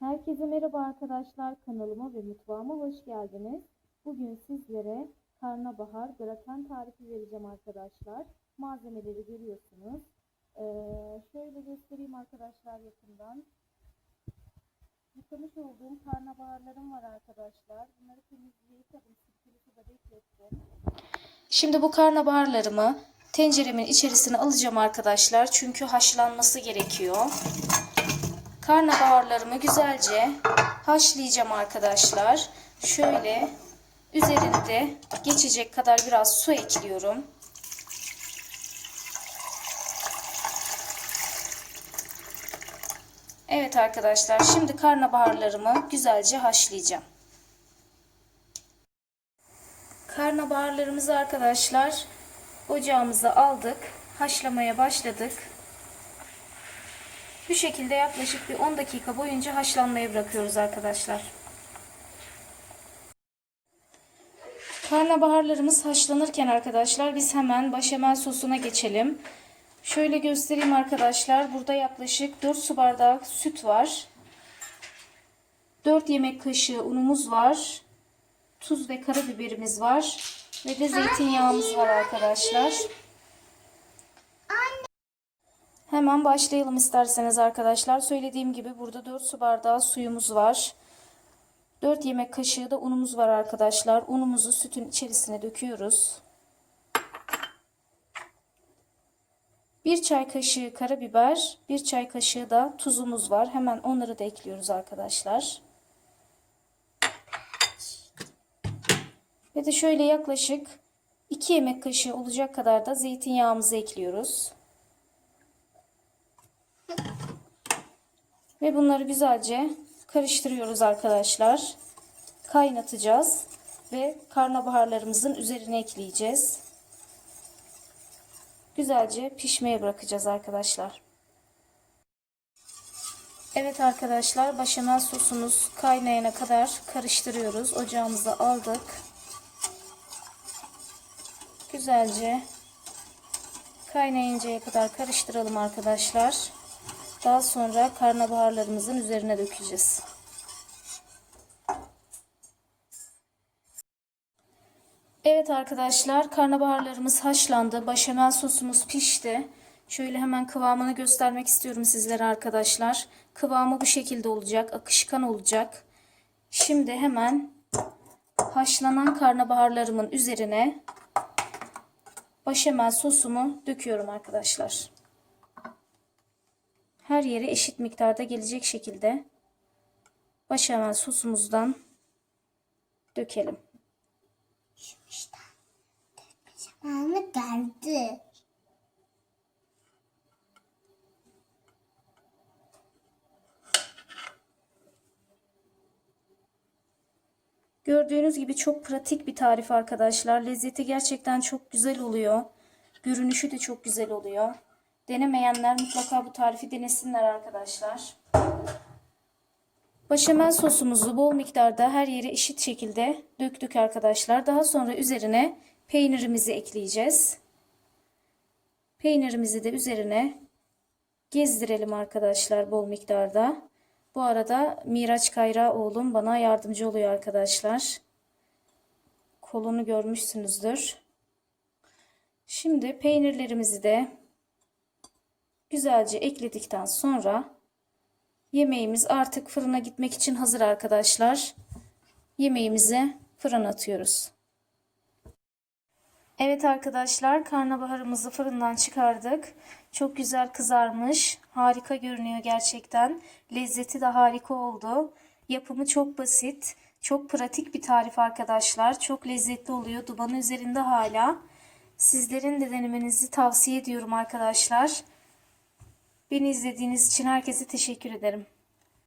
Herkese merhaba arkadaşlar. Kanalıma ve mutfağıma hoş geldiniz. Bugün sizlere karnabahar graten tarifi vereceğim arkadaşlar. Malzemeleri görüyorsunuz. Ee, şöyle göstereyim arkadaşlar yakından. Yıkamış olduğum karnabaharlarım var arkadaşlar. Bunları temizleyip tabii sirkeli suda beklettim. Şimdi bu karnabaharlarımı tenceremin içerisine alacağım arkadaşlar. Çünkü haşlanması gerekiyor. Karnabaharlarımı güzelce haşlayacağım arkadaşlar. Şöyle üzerine de geçecek kadar biraz su ekliyorum. Evet arkadaşlar şimdi karnabaharlarımı güzelce haşlayacağım. Karnabaharlarımızı arkadaşlar ocağımıza aldık. Haşlamaya başladık. Bu şekilde yaklaşık bir 10 dakika boyunca haşlanmaya bırakıyoruz arkadaşlar. Karnabaharlarımız haşlanırken arkadaşlar biz hemen başamel sosuna geçelim. Şöyle göstereyim arkadaşlar. Burada yaklaşık 4 su bardağı süt var. 4 yemek kaşığı unumuz var. Tuz ve karabiberimiz var. Ve de zeytinyağımız var arkadaşlar. Hemen başlayalım isterseniz arkadaşlar. Söylediğim gibi burada 4 su bardağı suyumuz var. 4 yemek kaşığı da unumuz var arkadaşlar. Unumuzu sütün içerisine döküyoruz. 1 çay kaşığı karabiber, 1 çay kaşığı da tuzumuz var. Hemen onları da ekliyoruz arkadaşlar. Ve de şöyle yaklaşık 2 yemek kaşığı olacak kadar da zeytinyağımızı ekliyoruz. Ve bunları güzelce karıştırıyoruz arkadaşlar. Kaynatacağız ve karnabaharlarımızın üzerine ekleyeceğiz. Güzelce pişmeye bırakacağız arkadaşlar. Evet arkadaşlar başamel sosumuz kaynayana kadar karıştırıyoruz. Ocağımıza aldık. Güzelce kaynayıncaya kadar karıştıralım arkadaşlar. Daha sonra karnabaharlarımızın üzerine dökeceğiz. Evet arkadaşlar karnabaharlarımız haşlandı. Başamel sosumuz pişti. Şöyle hemen kıvamını göstermek istiyorum sizlere arkadaşlar. Kıvamı bu şekilde olacak. Akışkan olacak. Şimdi hemen haşlanan karnabaharlarımın üzerine başamel sosumu döküyorum arkadaşlar. Her yere eşit miktarda gelecek şekilde başamel sosumuzdan dökelim. Bana geldi. Gördüğünüz gibi çok pratik bir tarif arkadaşlar. Lezzeti gerçekten çok güzel oluyor. Görünüşü de çok güzel oluyor. Denemeyenler mutlaka bu tarifi denesinler arkadaşlar. Başamel sosumuzu bol miktarda her yere eşit şekilde döktük arkadaşlar. Daha sonra üzerine peynirimizi ekleyeceğiz. Peynirimizi de üzerine gezdirelim arkadaşlar bol miktarda. Bu arada Miraç Kayra oğlum bana yardımcı oluyor arkadaşlar. Kolunu görmüşsünüzdür. Şimdi peynirlerimizi de güzelce ekledikten sonra yemeğimiz artık fırına gitmek için hazır arkadaşlar. Yemeğimizi fırına atıyoruz. Evet arkadaşlar karnabaharımızı fırından çıkardık. Çok güzel kızarmış. Harika görünüyor gerçekten. Lezzeti de harika oldu. Yapımı çok basit. Çok pratik bir tarif arkadaşlar. Çok lezzetli oluyor. Dumanı üzerinde hala. Sizlerin de denemenizi tavsiye ediyorum arkadaşlar. Beni izlediğiniz için herkese teşekkür ederim.